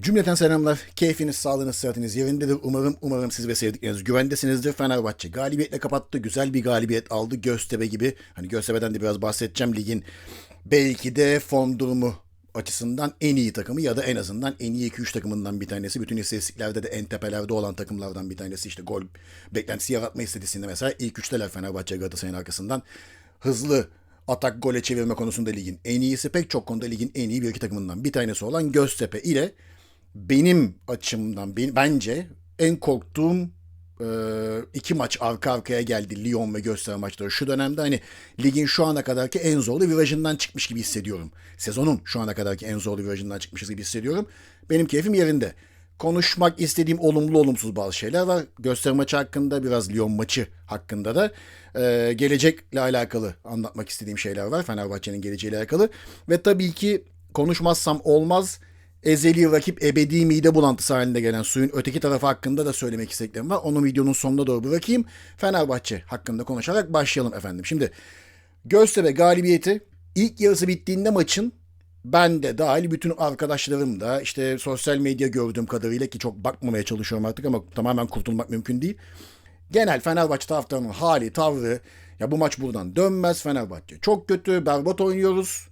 Cümleten selamlar. Keyfiniz, sağlığınız, sıhhatiniz yerindedir. Umarım, umarım siz ve sevdikleriniz güvendesinizdir. Fenerbahçe galibiyetle kapattı. Güzel bir galibiyet aldı. Göztepe gibi. Hani Göztepe'den de biraz bahsedeceğim. Ligin belki de form durumu açısından en iyi takımı ya da en azından en iyi 2-3 takımından bir tanesi. Bütün istatistiklerde de en tepelerde olan takımlardan bir tanesi. İşte gol beklentisi yaratma istatistiğinde mesela ilk üçteler Fenerbahçe Galatasaray'ın arkasından. Hızlı atak gole çevirme konusunda ligin en iyisi. Pek çok konuda ligin en iyi bir iki takımından bir tanesi olan Göztepe ile benim açımdan ben- bence en korktuğum e, iki maç arka arkaya geldi Lyon ve Göztepe maçları. Şu dönemde hani ligin şu ana kadarki en zorlu virajından çıkmış gibi hissediyorum. Sezonun şu ana kadarki en zorlu virajından çıkmışız gibi hissediyorum. Benim keyfim yerinde. Konuşmak istediğim olumlu olumsuz bazı şeyler var. Gösteri maçı hakkında biraz Lyon maçı hakkında da e, gelecekle alakalı anlatmak istediğim şeyler var. Fenerbahçe'nin geleceğiyle alakalı. Ve tabii ki konuşmazsam olmaz ezeli rakip ebedi mide bulantısı halinde gelen suyun öteki tarafı hakkında da söylemek istediklerim var. Onu videonun sonuna doğru bırakayım. Fenerbahçe hakkında konuşarak başlayalım efendim. Şimdi Göztepe galibiyeti ilk yarısı bittiğinde maçın ben de dahil bütün arkadaşlarım da işte sosyal medya gördüğüm kadarıyla ki çok bakmamaya çalışıyorum artık ama tamamen kurtulmak mümkün değil. Genel Fenerbahçe taraftarının hali, tavrı ya bu maç buradan dönmez Fenerbahçe. Çok kötü, berbat oynuyoruz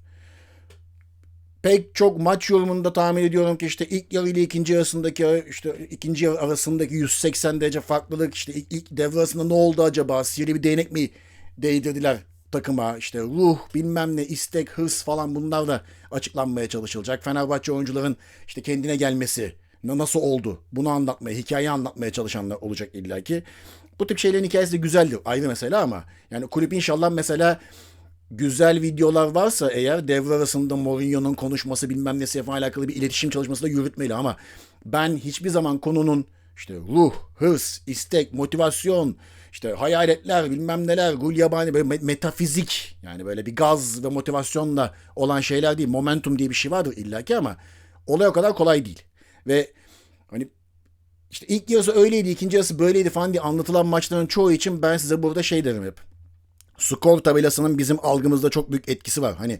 pek çok maç yorumunda tahmin ediyorum ki işte ilk yarı ile ikinci arasındaki işte ikinci yarı arasındaki 180 derece farklılık işte ilk, ilk devre arasında ne oldu acaba? Sihirli bir değnek mi değdirdiler takıma? işte ruh, bilmem ne, istek, hırs falan bunlar da açıklanmaya çalışılacak. Fenerbahçe oyuncuların işte kendine gelmesi nasıl oldu? Bunu anlatmaya, hikaye anlatmaya çalışanlar olacak illaki. Bu tip şeylerin hikayesi de güzeldir. Ayrı mesele ama yani kulüp inşallah mesela güzel videolar varsa eğer devre arasında Mourinho'nun konuşması bilmem nesi falan alakalı bir iletişim çalışması da yürütmeli ama ben hiçbir zaman konunun işte ruh, hırs, istek, motivasyon, işte hayaletler, bilmem neler, gulyabani, böyle me- metafizik yani böyle bir gaz ve motivasyonla olan şeyler değil. Momentum diye bir şey vardır illaki ama olay o kadar kolay değil. Ve hani işte ilk yarısı öyleydi, ikinci yarısı böyleydi falan diye anlatılan maçların çoğu için ben size burada şey derim hep skor tabelasının bizim algımızda çok büyük etkisi var. Hani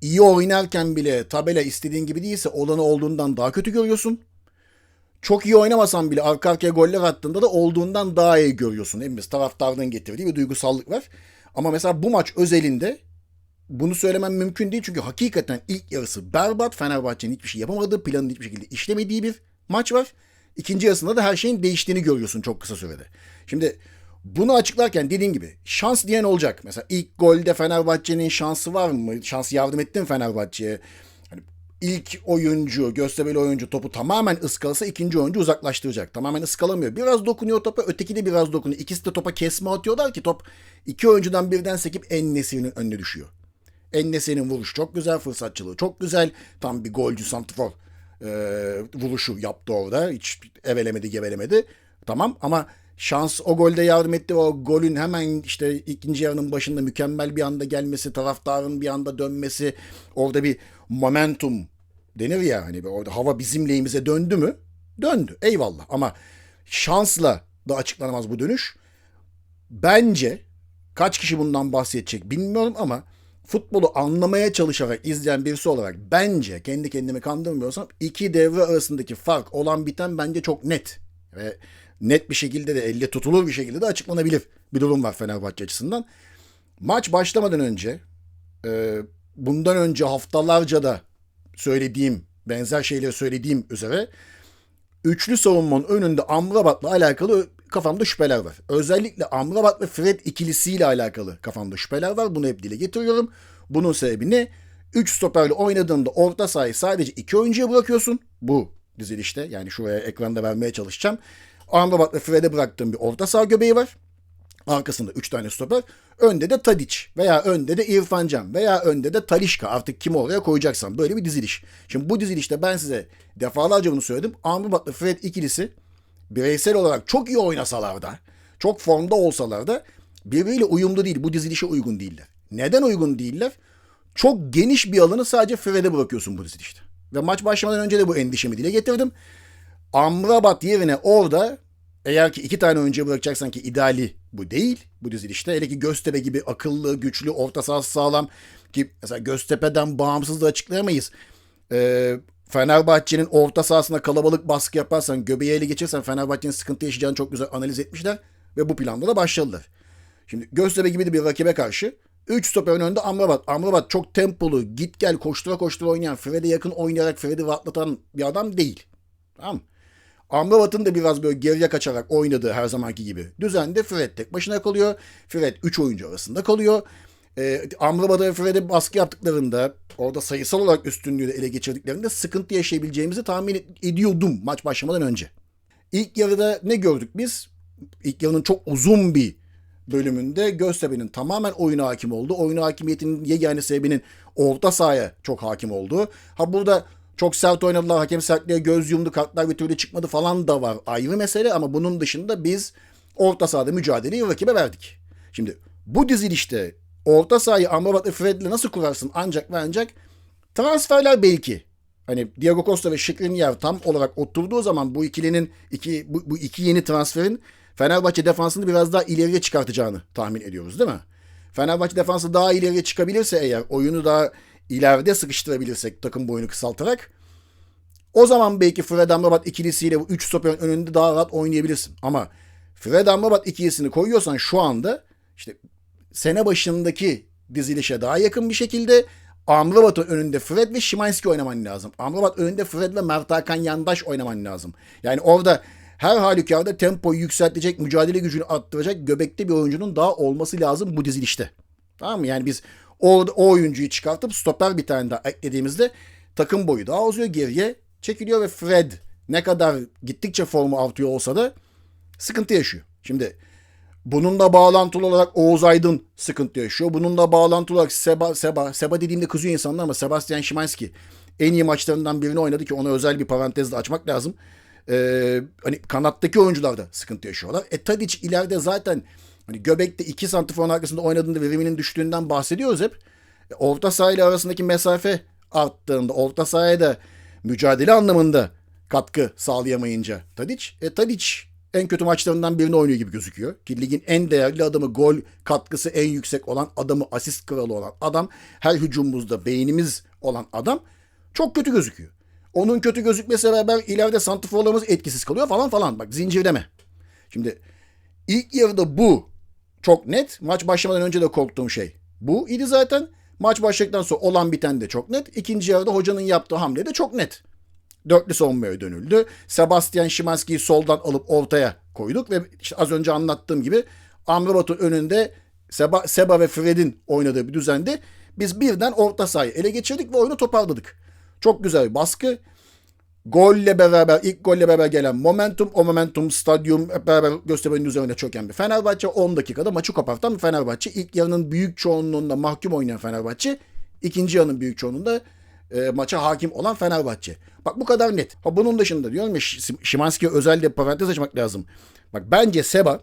iyi oynarken bile tabela istediğin gibi değilse olanı olduğundan daha kötü görüyorsun. Çok iyi oynamasan bile arka arkaya goller attığında da olduğundan daha iyi görüyorsun. Hepimiz taraftardan getirdiği bir duygusallık var. Ama mesela bu maç özelinde bunu söylemem mümkün değil. Çünkü hakikaten ilk yarısı berbat. Fenerbahçe'nin hiçbir şey yapamadığı, planın hiçbir şekilde işlemediği bir maç var. İkinci yarısında da her şeyin değiştiğini görüyorsun çok kısa sürede. Şimdi bunu açıklarken dediğin gibi şans diyen olacak. Mesela ilk golde Fenerbahçe'nin şansı var mı? Şans yardım etti mi Fenerbahçe'ye? Hani ilk oyuncu, Göztepe'li oyuncu topu tamamen ıskalasa ikinci oyuncu uzaklaştıracak. Tamamen ıskalamıyor. Biraz dokunuyor topa, öteki de biraz dokunuyor. İkisi de topa kesme atıyorlar ki top iki oyuncudan birden sekip en nesirinin önüne düşüyor. En nesirinin vuruş çok güzel, fırsatçılığı çok güzel. Tam bir golcü santrfor e, vuruşu yaptı orada. Hiç evelemedi, gevelemedi. Tamam ama şans o golde yardım etti. O golün hemen işte ikinci yarının başında mükemmel bir anda gelmesi, taraftarın bir anda dönmesi, orada bir momentum denir ya hani orada hava bizim lehimize döndü mü? Döndü. Eyvallah ama şansla da açıklanamaz bu dönüş. Bence kaç kişi bundan bahsedecek bilmiyorum ama futbolu anlamaya çalışarak izleyen birisi olarak bence kendi kendimi kandırmıyorsam iki devre arasındaki fark olan biten bence çok net. Ve net bir şekilde de elle tutulur bir şekilde de açıklanabilir bir durum var Fenerbahçe açısından. Maç başlamadan önce e, bundan önce haftalarca da söylediğim benzer şeyleri söylediğim üzere üçlü savunmanın önünde Amrabat'la alakalı kafamda şüpheler var. Özellikle Amrabat ve Fred ikilisiyle alakalı kafamda şüpheler var. Bunu hep dile getiriyorum. Bunun sebebi ne? 3 stoperle oynadığında orta sahayı sadece 2 oyuncuya bırakıyorsun. Bu dizilişte yani şuraya ekranda vermeye çalışacağım. Amrabat ve Fred'e bıraktığım bir orta saha göbeği var. Arkasında 3 tane stoper. Önde de Tadic veya önde de İrfan Can veya önde de Talişka. Artık kimi oraya koyacaksan böyle bir diziliş. Şimdi bu dizilişte ben size defalarca bunu söyledim. Amrabat ve Fred ikilisi bireysel olarak çok iyi oynasalar da, çok formda olsalar da birbiriyle uyumlu değil. Bu dizilişe uygun değiller. Neden uygun değiller? Çok geniş bir alanı sadece Fred'e bırakıyorsun bu dizilişte. Ve maç başlamadan önce de bu endişemi dile getirdim. Amrabat yerine orada eğer ki iki tane oyuncuya bırakacaksan ki ideali bu değil bu dizilişte. Hele ki Göztepe gibi akıllı, güçlü, orta sahası sağlam ki mesela Göztepe'den bağımsız da açıklayamayız. Ee, Fenerbahçe'nin orta sahasına kalabalık baskı yaparsan, göbeği ele geçirsen Fenerbahçe'nin sıkıntı yaşayacağını çok güzel analiz etmişler ve bu planda da başladılar. Şimdi Göztepe gibi bir rakibe karşı 3 stoperin önünde Amrabat. Amrabat çok tempolu, git gel koştura koştura oynayan, Fred'e yakın oynayarak Fred'i rahatlatan bir adam değil. Tamam mı? Amrabat'ın da biraz böyle geriye kaçarak oynadığı her zamanki gibi. Düzende Fred tek başına kalıyor. Fred 3 oyuncu arasında kalıyor. Ee, Amrabat'a ve Fred'e baskı yaptıklarında orada sayısal olarak üstünlüğü ele geçirdiklerinde sıkıntı yaşayabileceğimizi tahmin ediyordum maç başlamadan önce. İlk yarıda ne gördük biz? İlk yarının çok uzun bir bölümünde Göztepe'nin tamamen oyuna hakim oldu. Oyuna hakimiyetinin yegane sebebinin orta sahaya çok hakim olduğu. Ha burada çok sert oynadılar. Hakem sertliğe göz yumdu. Kartlar bir türlü çıkmadı falan da var. Ayrı mesele ama bunun dışında biz orta sahada mücadeleyi rakibe verdik. Şimdi bu dizilişte orta sahayı Amrabat ve Fred'le nasıl kurarsın ancak ve ancak transferler belki. Hani Diego Costa ve Skriniar tam olarak oturduğu zaman bu ikilinin iki bu, bu iki yeni transferin Fenerbahçe defansını biraz daha ileriye çıkartacağını tahmin ediyoruz değil mi? Fenerbahçe defansı daha ileriye çıkabilirse eğer oyunu daha ileride sıkıştırabilirsek takım boyunu kısaltarak o zaman belki Fred Amrabat ikilisiyle bu 3 stoperin önünde daha rahat oynayabilirsin. Ama Fred Amrabat ikilisini koyuyorsan şu anda işte sene başındaki dizilişe daha yakın bir şekilde Amrabat'ın önünde Fred ve Şimanski oynaman lazım. Amrabat önünde Fred ve Mert Hakan Yandaş oynaman lazım. Yani orada her halükarda tempoyu yükseltecek, mücadele gücünü arttıracak göbekte bir oyuncunun daha olması lazım bu dizilişte. Tamam mı? Yani biz orada o oyuncuyu çıkartıp stoper bir tane daha eklediğimizde takım boyu daha uzuyor geriye çekiliyor ve Fred ne kadar gittikçe formu artıyor olsa da sıkıntı yaşıyor. Şimdi bununla bağlantılı olarak Oğuz Aydın sıkıntı yaşıyor. Bununla bağlantılı olarak Seba, Seba, Seba dediğimde kızıyor insanlar ama Sebastian Szymanski en iyi maçlarından birini oynadı ki ona özel bir parantezle açmak lazım. Ee, hani kanattaki oyuncular da sıkıntı yaşıyorlar. E Tadic ileride zaten hani göbekte iki santiforun arkasında oynadığında veriminin düştüğünden bahsediyoruz hep. E, orta sahayla arasındaki mesafe arttığında, orta sahaya da mücadele anlamında katkı sağlayamayınca Tadic, e Tadic en kötü maçlarından birini oynuyor gibi gözüküyor. Ki ligin en değerli adamı, gol katkısı en yüksek olan adamı, asist kralı olan adam, her hücumumuzda beynimiz olan adam çok kötü gözüküyor. Onun kötü gözükmesi beraber ileride santiforlarımız etkisiz kalıyor falan falan. Bak zincirleme. Şimdi ilk yarıda bu çok net. Maç başlamadan önce de korktuğum şey. Bu idi zaten. Maç başladıktan sonra olan biten de çok net. İkinci yarıda hocanın yaptığı hamle de çok net. Dörtlü savunmaya dönüldü. Sebastian Şimanski'yi soldan alıp ortaya koyduk ve işte az önce anlattığım gibi Amrabat'ın önünde Seba, Seba ve Fred'in oynadığı bir düzende biz birden orta sahayı ele geçirdik ve oyunu toparladık. Çok güzel bir baskı. Golle beraber, ilk golle beraber gelen momentum, o momentum stadyum hep beraber Göztepe'nin üzerine çöken bir Fenerbahçe. 10 dakikada maçı kopartan bir Fenerbahçe. İlk yarının büyük çoğunluğunda mahkum oynayan Fenerbahçe. ikinci yarının büyük çoğunluğunda e, maça hakim olan Fenerbahçe. Bak bu kadar net. Ha, bunun dışında diyorum ya Şimanski'ye özel de parantez açmak lazım. Bak bence Seba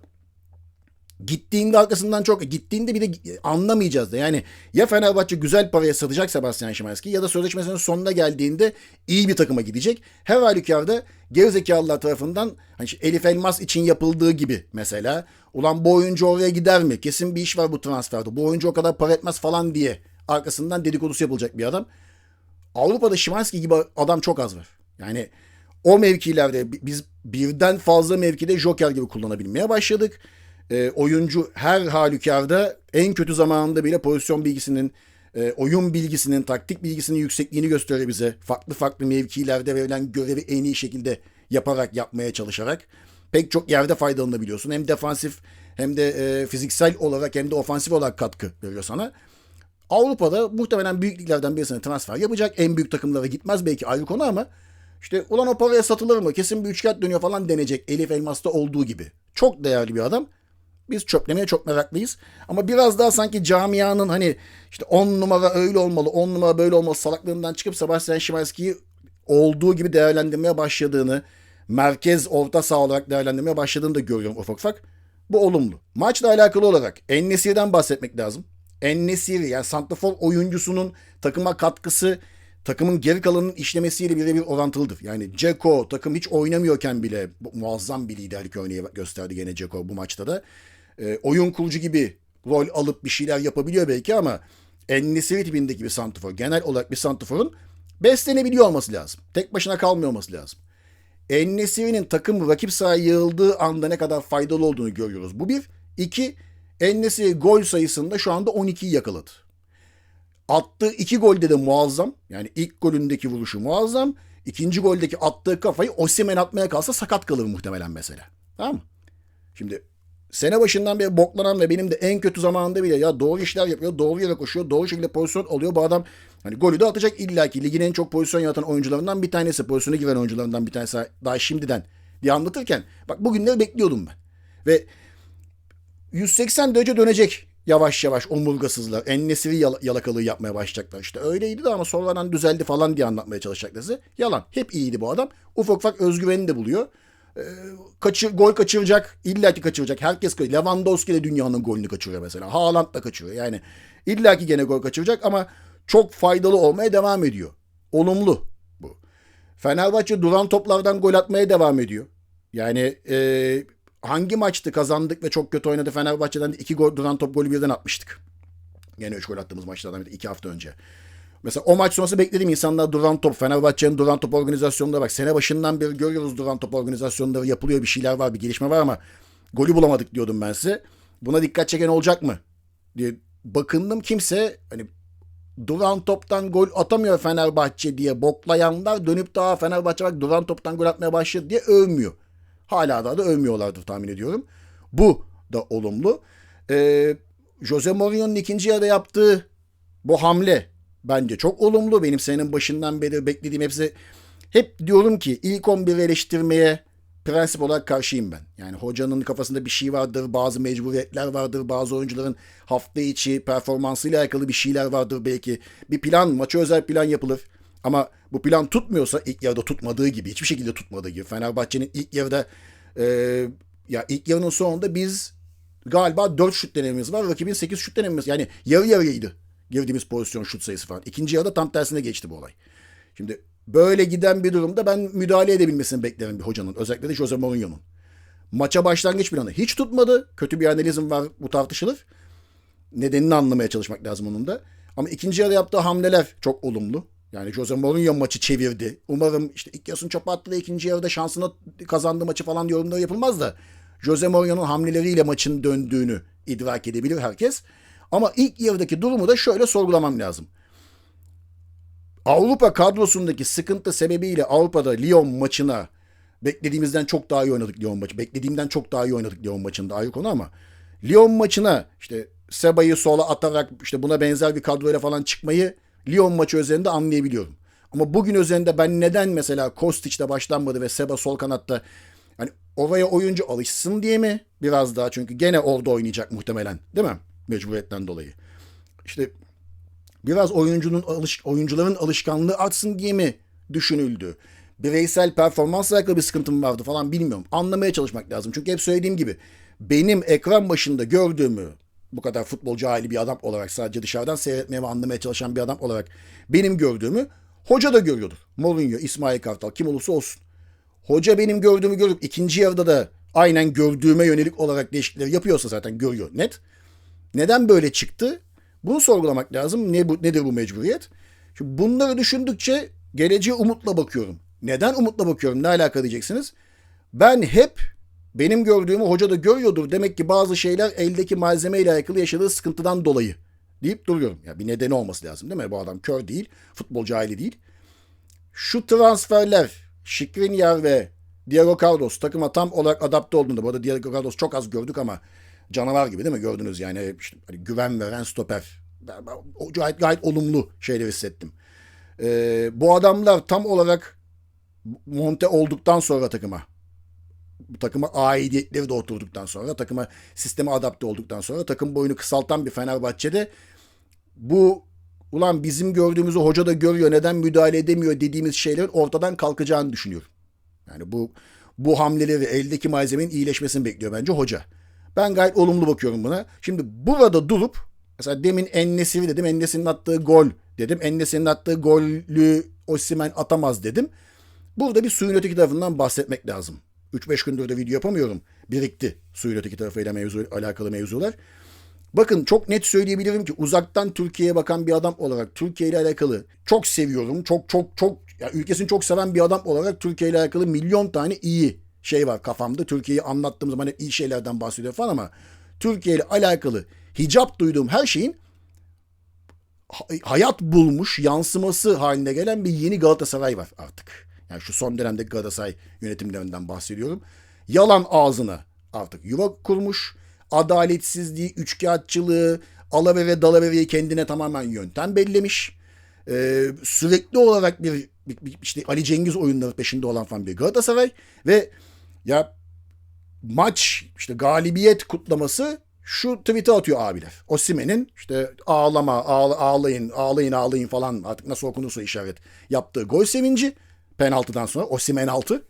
Gittiğinde arkasından çok gittiğinde bir de anlamayacağız da. Yani ya Fenerbahçe güzel paraya satacak Sebastian Szymanski ya da sözleşmesinin sonuna geldiğinde iyi bir takıma gidecek. Her halükarda gerizekalılar tarafından hani Elif Elmas için yapıldığı gibi mesela ulan bu oyuncu oraya gider mi? Kesin bir iş var bu transferde. Bu oyuncu o kadar para etmez falan diye arkasından dedikodusu yapılacak bir adam. Avrupa'da Szymanski gibi adam çok az var. Yani o mevkilerde biz birden fazla mevkide Joker gibi kullanabilmeye başladık e, oyuncu her halükarda en kötü zamanında bile pozisyon bilgisinin, e, oyun bilgisinin, taktik bilgisinin yüksekliğini gösteriyor bize. Farklı farklı mevkilerde verilen görevi en iyi şekilde yaparak, yapmaya çalışarak. Pek çok yerde faydalanabiliyorsun. Hem defansif hem de e, fiziksel olarak hem de ofansif olarak katkı veriyor sana. Avrupa'da muhtemelen büyük liglerden birisine transfer yapacak. En büyük takımlara gitmez belki ayrı konu ama işte ulan o paraya satılır mı? Kesin bir üçkağıt dönüyor falan denecek. Elif Elmas'ta olduğu gibi. Çok değerli bir adam. Biz çöplemeye çok meraklıyız. Ama biraz daha sanki camianın hani işte 10 numara öyle olmalı, 10 numara böyle olmalı salaklığından çıkıp Sebastian Szymanski'yi olduğu gibi değerlendirmeye başladığını, merkez orta saha olarak değerlendirmeye başladığını da görüyorum ufak ufak. Bu olumlu. Maçla alakalı olarak Ennesir'den bahsetmek lazım. Ennesir yani Santrafor oyuncusunun takıma katkısı takımın geri kalanının işlemesiyle birebir orantılıdır. Yani Ceko takım hiç oynamıyorken bile muazzam bir liderlik örneği gösterdi gene Ceko bu maçta da e, oyun kurucu gibi rol alıp bir şeyler yapabiliyor belki ama Ennesiri tipindeki bir santifor, genel olarak bir santiforun Beslenebiliyor olması lazım. Tek başına kalmıyor olması lazım. Ennesiri'nin takım rakip sahaya yığıldığı anda ne kadar faydalı olduğunu görüyoruz. Bu bir. İki, Ennesiri gol sayısında şu anda 12'yi yakaladı. Attığı iki golde de muazzam. Yani ilk golündeki vuruşu muazzam. İkinci goldeki attığı kafayı Osimhen atmaya kalsa sakat kalır muhtemelen mesela. Tamam mı? Şimdi sene başından beri boklanan ve benim de en kötü zamanında bile ya doğru işler yapıyor, doğru yere koşuyor, doğru şekilde pozisyon oluyor. Bu adam hani golü de atacak illaki ligin en çok pozisyon yaratan oyuncularından bir tanesi, pozisyona giren oyuncularından bir tanesi daha şimdiden diye anlatırken bak bugünleri bekliyordum ben. Ve 180 derece dönecek yavaş yavaş omurgasızlar. Ennesiri yal- yalakalığı yapmaya başlayacaklar. İşte öyleydi de ama sonradan düzeldi falan diye anlatmaya çalışacaklar size. Yalan. Hep iyiydi bu adam. Ufak ufak özgüveni de buluyor. Kaçır, gol kaçıracak. illaki kaçıracak. Herkes kaçıracak. Lewandowski de dünyanın golünü kaçırıyor mesela. Haaland da kaçırıyor. Yani illaki gene gol kaçıracak ama çok faydalı olmaya devam ediyor. Olumlu bu. Fenerbahçe duran toplardan gol atmaya devam ediyor. Yani e, hangi maçtı kazandık ve çok kötü oynadı Fenerbahçe'den de iki gol duran top golü birden atmıştık. Yine üç gol attığımız maçlardan biri iki hafta önce. Mesela o maç sonrası beklediğim insanlar duran top, Fenerbahçe'nin duran top organizasyonunda bak. Sene başından beri görüyoruz duran top organizasyonları yapılıyor bir şeyler var, bir gelişme var ama golü bulamadık diyordum ben size. Buna dikkat çeken olacak mı? diye bakındım kimse hani duran toptan gol atamıyor Fenerbahçe diye boklayanlar dönüp daha Fenerbahçe bak duran toptan gol atmaya başladı diye övmüyor. Hala daha da övmüyorlardır tahmin ediyorum. Bu da olumlu. Ee, Jose Mourinho'nun ikinci yarıda yaptığı bu hamle bence çok olumlu. Benim senin başından beri beklediğim hepsi hep diyorum ki ilk 11 eleştirmeye prensip olarak karşıyım ben. Yani hocanın kafasında bir şey vardır, bazı mecburiyetler vardır, bazı oyuncuların hafta içi performansıyla alakalı bir şeyler vardır belki. Bir plan, maça özel plan yapılır. Ama bu plan tutmuyorsa ilk yarıda tutmadığı gibi, hiçbir şekilde tutmadığı gibi. Fenerbahçe'nin ilk yarıda e, ya ilk yarının sonunda biz galiba 4 şut denememiz var. Rakibin 8 şut denememiz. Yani yarı yarıydı girdiğimiz pozisyon şut sayısı falan. İkinci yarıda tam tersine geçti bu olay. Şimdi böyle giden bir durumda ben müdahale edebilmesini beklerim bir hocanın. Özellikle de Jose Mourinho'nun. Maça başlangıç planı hiç tutmadı. Kötü bir analizm var bu tartışılır. Nedenini anlamaya çalışmak lazım onun da. Ama ikinci yarıda yaptığı hamleler çok olumlu. Yani Jose Mourinho maçı çevirdi. Umarım işte ilk yarısını çöpe attı da ikinci yarıda şansına kazandı maçı falan yorumları yapılmaz da. Jose Mourinho'nun hamleleriyle maçın döndüğünü idrak edebilir herkes. Ama ilk yarıdaki durumu da şöyle sorgulamam lazım. Avrupa kadrosundaki sıkıntı sebebiyle Avrupa'da Lyon maçına beklediğimizden çok daha iyi oynadık Lyon maçı. Beklediğimden çok daha iyi oynadık Lyon maçında ayrı konu ama Lyon maçına işte Seba'yı sola atarak işte buna benzer bir kadroyla falan çıkmayı Lyon maçı üzerinde anlayabiliyorum. Ama bugün üzerinde ben neden mesela Kostic'te başlanmadı ve Seba sol kanatta hani oraya oyuncu alışsın diye mi biraz daha çünkü gene orada oynayacak muhtemelen değil mi? Mecburiyetten dolayı. İşte biraz oyuncunun alış, oyuncuların alışkanlığı artsın diye mi düşünüldü? Bireysel performansla alakalı bir sıkıntım vardı falan bilmiyorum. Anlamaya çalışmak lazım. Çünkü hep söylediğim gibi benim ekran başında gördüğümü bu kadar futbol cahili bir adam olarak sadece dışarıdan seyretmeye ve anlamaya çalışan bir adam olarak benim gördüğümü hoca da görüyordur. Mourinho, İsmail Kartal kim olursa olsun. Hoca benim gördüğümü görüp ikinci yarıda da aynen gördüğüme yönelik olarak değişiklikleri yapıyorsa zaten görüyor net. Neden böyle çıktı? Bunu sorgulamak lazım. Ne bu, nedir bu mecburiyet? Şimdi bunları düşündükçe geleceğe umutla bakıyorum. Neden umutla bakıyorum? Ne alaka diyeceksiniz? Ben hep benim gördüğümü hoca da görüyordur. Demek ki bazı şeyler eldeki malzeme ile alakalı yaşadığı sıkıntıdan dolayı deyip duruyorum. Ya bir nedeni olması lazım değil mi? Bu adam kör değil, futbol cahili değil. Şu transferler, Şikrinyar ve Diego Carlos takıma tam olarak adapte olduğunda, bu arada Diego Carlos çok az gördük ama canavar gibi değil mi? Gördünüz yani işte hani güven veren stoper. Ben, gayet, gayet olumlu şeyler hissettim. Ee, bu adamlar tam olarak monte olduktan sonra takıma takıma aidiyetleri de oturduktan sonra takıma sisteme adapte olduktan sonra takım boyunu kısaltan bir Fenerbahçe'de bu ulan bizim gördüğümüzü hoca da görüyor neden müdahale edemiyor dediğimiz şeylerin ortadan kalkacağını düşünüyorum. Yani bu bu hamleleri eldeki malzemenin iyileşmesini bekliyor bence hoca. Ben gayet olumlu bakıyorum buna. Şimdi burada durup mesela demin Ennesiri dedim. Ennesir'in attığı gol dedim. Ennesir'in attığı golü Osimhen atamaz dedim. Burada bir suyun öteki tarafından bahsetmek lazım. 3-5 gündür de video yapamıyorum. Birikti suyun öteki tarafıyla mevzu, alakalı mevzular. Bakın çok net söyleyebilirim ki uzaktan Türkiye'ye bakan bir adam olarak Türkiye ile alakalı çok seviyorum. Çok çok çok ya ülkesini çok seven bir adam olarak Türkiye ile alakalı milyon tane iyi şey var kafamda. Türkiye'yi anlattığım zaman hep iyi şeylerden bahsediyor falan ama Türkiye ile alakalı hicap duyduğum her şeyin hayat bulmuş yansıması haline gelen bir yeni Galatasaray var artık. Yani şu son dönemde Galatasaray yönetimlerinden bahsediyorum. Yalan ağzına artık yuva kurmuş. Adaletsizliği, üçkağıtçılığı, alavere dalavereyi kendine tamamen yöntem bellemiş. Ee, sürekli olarak bir, bir, bir işte Ali Cengiz oyunları peşinde olan falan bir Galatasaray ve ya maç işte galibiyet kutlaması şu tweet'i atıyor abiler. Osimen'in işte ağlama, ağla, ağlayın, ağlayın, ağlayın falan artık nasıl okunursa işaret yaptığı gol sevinci penaltıdan sonra Osimen altı.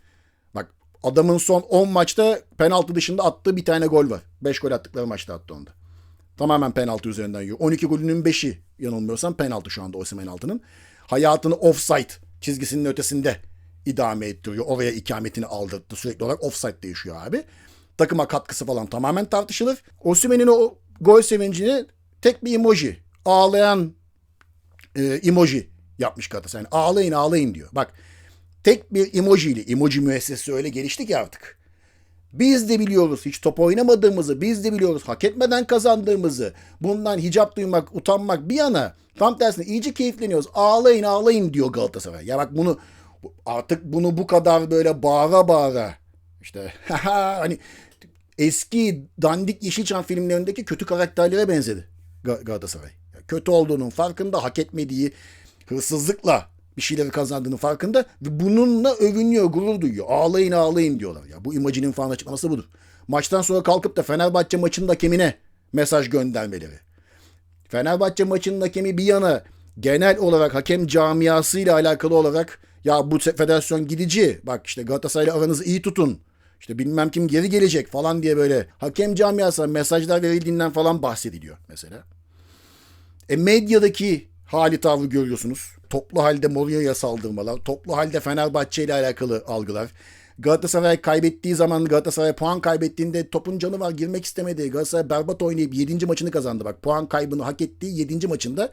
Bak adamın son 10 maçta penaltı dışında attığı bir tane gol var. 5 gol attıkları maçta attı onda. Tamamen penaltı üzerinden yiyor. 12 golünün 5'i yanılmıyorsam penaltı şu anda Osimen altının. Hayatını offside çizgisinin ötesinde idame ettiriyor. Oraya ikametini aldırdı. Sürekli olarak offside değişiyor abi takıma katkısı falan tamamen tartışılır. Osimhen'in o gol sevincini tek bir emoji, ağlayan e, emoji yapmış Galatasaray. Yani ağlayın ağlayın diyor. Bak tek bir emoji ile emoji müessesesi öyle gelişti ki artık. Biz de biliyoruz hiç top oynamadığımızı, biz de biliyoruz hak etmeden kazandığımızı. Bundan hicap duymak, utanmak bir yana tam tersine iyice keyifleniyoruz. Ağlayın ağlayın diyor Galatasaray. Ya bak bunu artık bunu bu kadar böyle bağıra bağıra işte hani eski dandik Yeşilçam filmlerindeki kötü karakterlere benzedi Galatasaray. Kötü olduğunun farkında, hak etmediği hırsızlıkla bir şeyleri kazandığının farkında ve bununla övünüyor, gurur duyuyor. Ağlayın ağlayın diyorlar. Ya bu imajinin falan açıklaması budur. Maçtan sonra kalkıp da Fenerbahçe maçının hakemine mesaj göndermeleri. Fenerbahçe maçının hakemi bir yana genel olarak hakem camiasıyla alakalı olarak ya bu federasyon gidici bak işte Galatasaray'la aranızı iyi tutun işte bilmem kim geri gelecek falan diye böyle hakem camiasına mesajlar verildiğinden falan bahsediliyor mesela. E medyadaki hali tavrı görüyorsunuz. Toplu halde Mourinho'ya saldırmalar, toplu halde Fenerbahçe ile alakalı algılar. Galatasaray kaybettiği zaman Galatasaray puan kaybettiğinde topun canı var girmek istemedi. Galatasaray berbat oynayıp 7. maçını kazandı. Bak puan kaybını hak ettiği 7. maçında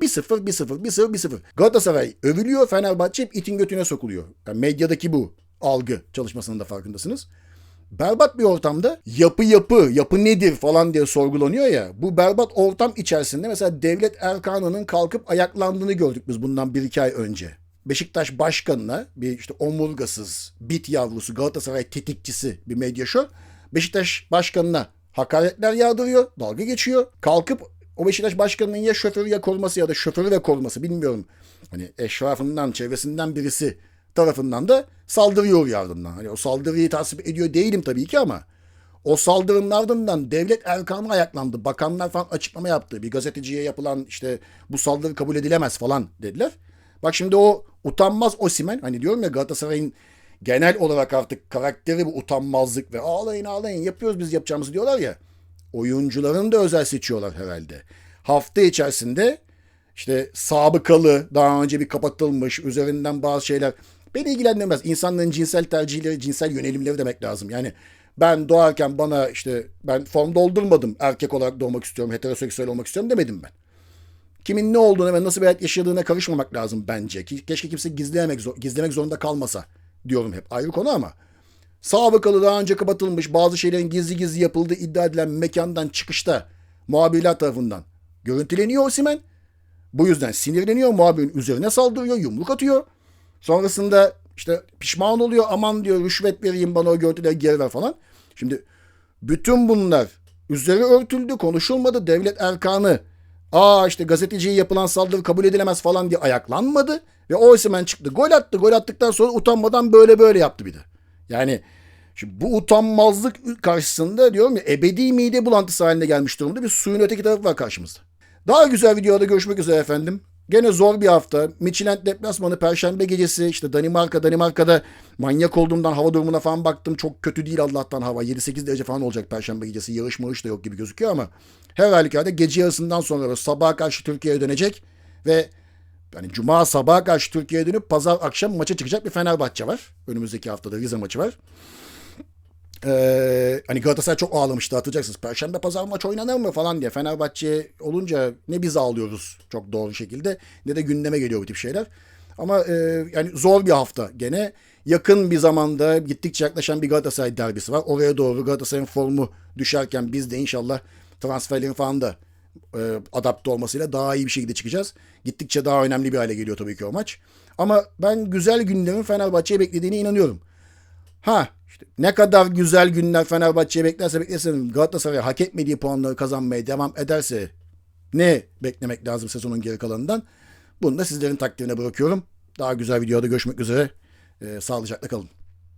1-0, 1-0, 1-0, 1-0. Galatasaray övülüyor, Fenerbahçe hep itin götüne sokuluyor. Yani medyadaki bu algı çalışmasının da farkındasınız. Berbat bir ortamda yapı yapı, yapı nedir falan diye sorgulanıyor ya. Bu berbat ortam içerisinde mesela Devlet Erkan'ın kalkıp ayaklandığını gördük biz bundan bir iki ay önce. Beşiktaş başkanına bir işte omurgasız, bit yavrusu, Galatasaray tetikçisi bir medya show. Beşiktaş başkanına hakaretler yağdırıyor, dalga geçiyor. Kalkıp o Beşiktaş başkanının ya şoförü ya koruması ya da şoförü ve koruması bilmiyorum. Hani eşrafından, çevresinden birisi tarafından da saldırıyor ardından. Hani o saldırıyı tasvip ediyor değilim tabii ki ama o saldırının ardından devlet erkanı ayaklandı. Bakanlar falan açıklama yaptı. Bir gazeteciye yapılan işte bu saldırı kabul edilemez falan dediler. Bak şimdi o utanmaz Osimen hani diyorum ya Galatasaray'ın genel olarak artık karakteri bu utanmazlık ve ağlayın ağlayın yapıyoruz biz yapacağımızı diyorlar ya. Oyuncuların da özel seçiyorlar herhalde. Hafta içerisinde işte sabıkalı daha önce bir kapatılmış üzerinden bazı şeyler Beni ilgilendirmez. İnsanların cinsel tercihleri, cinsel yönelimleri demek lazım. Yani ben doğarken bana işte ben form doldurmadım. Erkek olarak doğmak istiyorum, heteroseksüel olmak istiyorum demedim ben. Kimin ne olduğunu ve nasıl bir hayat yaşadığına karışmamak lazım bence. Keşke kimse gizlemek, gizlemek zorunda kalmasa diyorum hep. Ayrı konu ama. Sabıkalı daha önce kapatılmış bazı şeylerin gizli gizli yapıldığı iddia edilen mekandan çıkışta muhabirler tarafından görüntüleniyor Osimen. Bu yüzden sinirleniyor, muhabirin üzerine saldırıyor, yumruk atıyor. Sonrasında işte pişman oluyor aman diyor rüşvet vereyim bana o görüntüleri geri ver falan. Şimdi bütün bunlar üzeri örtüldü konuşulmadı devlet erkanı aa işte gazeteciye yapılan saldırı kabul edilemez falan diye ayaklanmadı ve o hemen çıktı gol attı gol attıktan sonra utanmadan böyle böyle yaptı bir de. Yani Şimdi bu utanmazlık karşısında diyorum ya ebedi mide bulantısı haline gelmiş durumda bir suyun öteki tarafı var karşımızda. Daha güzel videoda görüşmek üzere efendim. Gene zor bir hafta. Michelin deplasmanı Perşembe gecesi işte Danimarka Danimarka'da manyak olduğumdan hava durumuna falan baktım. Çok kötü değil Allah'tan hava. 7-8 derece falan olacak Perşembe gecesi. Yağış mağış da yok gibi gözüküyor ama her halükarda gece yarısından sonra sabaha karşı Türkiye'ye dönecek ve yani Cuma sabaha karşı Türkiye'ye dönüp pazar akşam maça çıkacak bir Fenerbahçe var. Önümüzdeki haftada Rize maçı var. Ee, hani Galatasaray çok ağlamıştı hatırlayacaksınız. Perşembe pazar maç oynanır mı falan diye. Fenerbahçe olunca ne biz ağlıyoruz çok doğru şekilde ne de gündeme geliyor bu tip şeyler. Ama e, yani zor bir hafta gene. Yakın bir zamanda gittikçe yaklaşan bir Galatasaray derbisi var. Oraya doğru Galatasaray'ın formu düşerken biz de inşallah transferlerin falan da e, adapte olmasıyla daha iyi bir şekilde çıkacağız. Gittikçe daha önemli bir hale geliyor tabii ki o maç. Ama ben güzel günlerin Fenerbahçe'ye beklediğine inanıyorum. Ha işte ne kadar güzel günler Fenerbahçe'ye beklerse beklesin Galatasaray hak etmediği puanları kazanmaya devam ederse ne beklemek lazım sezonun geri kalanından? Bunu da sizlerin takdirine bırakıyorum. Daha güzel videoda görüşmek üzere. Ee, sağlıcakla kalın.